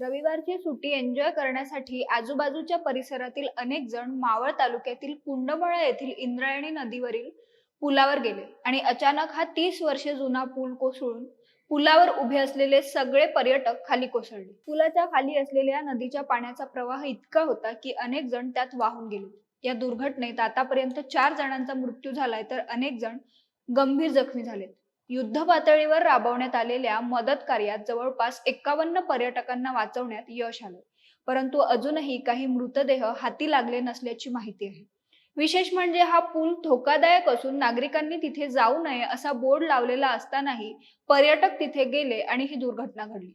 रविवारची सुट्टी एन्जॉय करण्यासाठी आजूबाजूच्या परिसरातील अनेक जण मावळ तालुक्यातील कुंडमळा येथील इंद्रायणी नदीवरील पुलावर गेले आणि अचानक हा तीस वर्षे जुना पूल कोसळून पुलावर उभे असलेले सगळे पर्यटक खाली कोसळले. पुलाच्या खाली असलेल्या नदीच्या पाण्याचा प्रवाह इतका होता की अनेक जण त्यात वाहून गेले. या दुर्घटनेत आतापर्यंत चार जणांचा मृत्यू झालाय तर अनेक जण गंभीर जखमी झालेत. युद्ध पातळीवर राबवण्यात आलेल्या मदत कार्यात जवळपास एक्कावन्न पर्यटकांना वाचवण्यात यश आलं. परंतु अजूनही काही मृतदेह हाती लागले नसल्याची माहिती आहे. विशेष म्हणजे हा पूल धोकादायक असून नागरिकांनी तिथे जाऊ नये असा बोर्ड लावलेला असतानाही पर्यटक तिथे गेले आणि ही दुर्घटना घडली.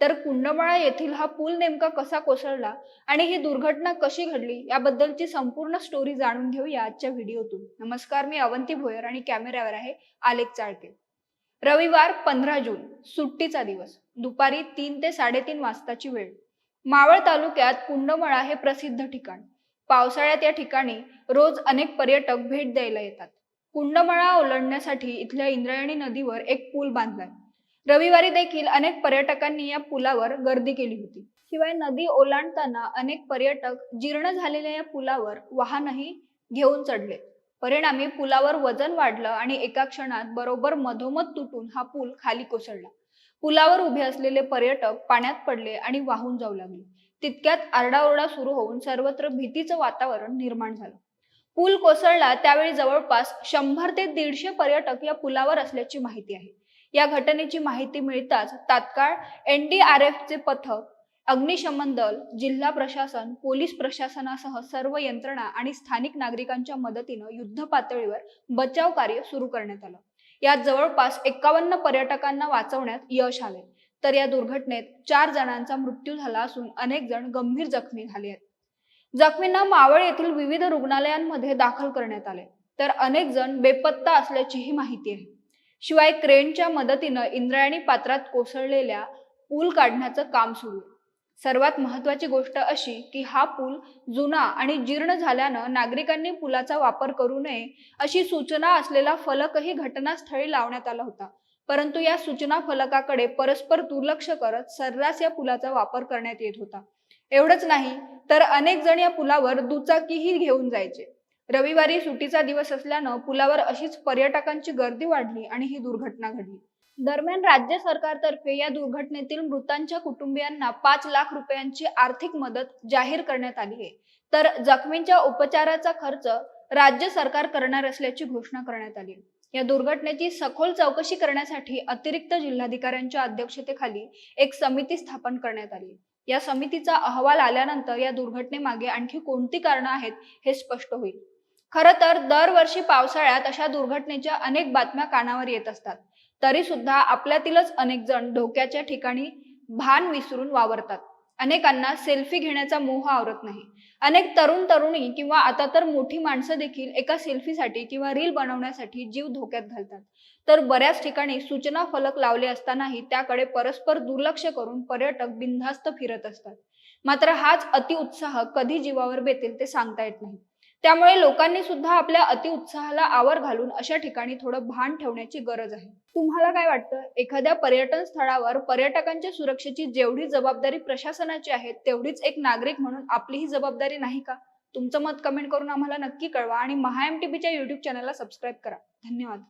तर कुंडमळा येथील हा पूल नेमका कसा कोसळला आणि ही दुर्घटना कशी घडली याबद्दलची संपूर्ण स्टोरी जाणून घेऊया आजच्या व्हिडिओतून नमस्कार मी अवंती भोयर आणि कॅमेऱ्यावर आहे आलेख चाळके. रविवार पंधरा जून सुट्टीचा दिवस. दुपारी तीन ते साडेतीन वाजताची वेळ. मावळ तालुक्यात कुंडमळा हे प्रसिद्ध ठिकाण. पावसाळ्यात या ठिकाणी रोज अनेक पर्यटक भेट द्यायला येतात. कुंडमळा ओलांडण्यासाठी इथल्या इंद्रायणी नदीवर एक पूल बांधलाय. रविवारी देखील अनेक पर्यटकांनी या पुलावर गर्दी केली होती. शिवाय नदी ओलांडताना अनेक पर्यटक जीर्ण झालेल्या या पुलावर वाहनही घेऊन चढले. परिणामी पुलावर वजन वाढलं आणि एका क्षणात बरोबर मधोमध तुटून हा पूल खाली कोसळला. पुलावर उभे असलेले पर्यटक पाण्यात पडले आणि वाहून जाऊ लागले. तितक्यात आरडाओरडा सुरू होऊन सर्वत्र भीतीचं वातावरण निर्माण झालं. पूल कोसळला त्यावेळी जवळपास शंभर ते दीडशे पर्यटक या पुलावर असल्याची माहिती आहे. या घटनेची माहिती मिळताच तात्काळ एनडीआरएफ चे पथक अग्निशमन दल जिल्हा प्रशासन पोलीस प्रशासनासह सर्व यंत्रणा आणि स्थानिक नागरिकांच्या मदतीनं युद्ध पातळीवर बचाव कार्य सुरू करण्यात आलं. यात जवळपास एकावन्न पर्यटकांना वाचवण्यात यश आले तर या दुर्घटनेत चार जणांचा मृत्यू झाला असून अनेक जण गंभीर जखमी झाले आहेत. जखमींना मावळ येथील विविध रुग्णालयांमध्ये दाखल करण्यात आले तर अनेक जण बेपत्ता असल्याचीही माहिती आहे. शिवाय क्रेनच्या मदतीनं इंद्रायणी पात्रात कोसळलेल्या पूल काढण्याचं काम सुरू आहे. सर्वात महत्वाची गोष्ट अशी की हा पूल जुना आणि जीर्ण झाल्यानं नागरिकांनी पुलाचा वापर करू नये अशी सूचना असलेला फलकही घटनास्थळी लावण्यात आला होता. परंतु या सूचना फलकाकडे परस्पर दुर्लक्ष करत सर्रास या पुलाचा वापर करण्यात येत होता. एवढंच नाही तर अनेक जण या पुलावर दुचाकीही घेऊन जायचे. रविवारी सुटीचा दिवस असल्यानं पुलावर अशीच पर्यटकांची गर्दी वाढली आणि ही दुर्घटना घडली. दरम्यान राज्य सरकारतर्फे या दुर्घटनेतील मृतांच्या कुटुंबियांना पाच लाख रुपयांची आर्थिक मदत जाहीर करण्यात आली आहे. तर जखमींच्या उपचाराचा खर्च राज्य सरकार करणार असल्याची घोषणा करण्यात आली या दुर्घटनेची सखोल चौकशी करण्यासाठी अतिरिक्त जिल्हाधिकाऱ्यांच्या अध्यक्षतेखाली एक समिती स्थापन करण्यात आली या समितीचा अहवाल आल्यानंतर या दुर्घटनेमागे आणखी कोणती कारणं आहेत हे स्पष्ट होईल. खरं तर दरवर्षी पावसाळ्यात अशा दुर्घटनेच्या अनेक बातम्या कानावर येत असतात. तरी सुद्धा आपल्यातीलच अनेक जण धोक्याच्या ठिकाणी भान विसरून वावरतात. अनेकांना सेल्फी घेण्याचा मोह आवरत नाही. अनेक तरुण तरुणी किंवा आता तर मोठी माणसं देखील एका सेल्फीसाठी किंवा रील बनवण्यासाठी जीव धोक्यात घालतात. तर बऱ्याच ठिकाणी सूचना फलक लावले असतानाही त्याकडे परस्पर दुर्लक्ष करून पर्यटक बिनधास्त फिरत असतात. मात्र हाच अतिउत्साह कधी जीवावर बेतेल ते सांगता येत नाही. त्यामुळे लोकांनी सुद्धा आपल्या अतिउत्साहाला आवर घालून अशा ठिकाणी थोडं भान ठेवण्याची गरज आहे. तुम्हाला काय वाटतं? एखाद्या पर्यटन स्थळावर पर्यटकांच्या सुरक्षेची जेवढी जबाबदारी प्रशासनाची आहे तेवढीच एक नागरिक म्हणून आपलीही जबाबदारी नाही का? तुमचं मत कमेंट करून आम्हाला नक्की कळवा आणि महाएमटीबीच्या युट्यूब चॅनलला सबस्क्राईब करा. धन्यवाद.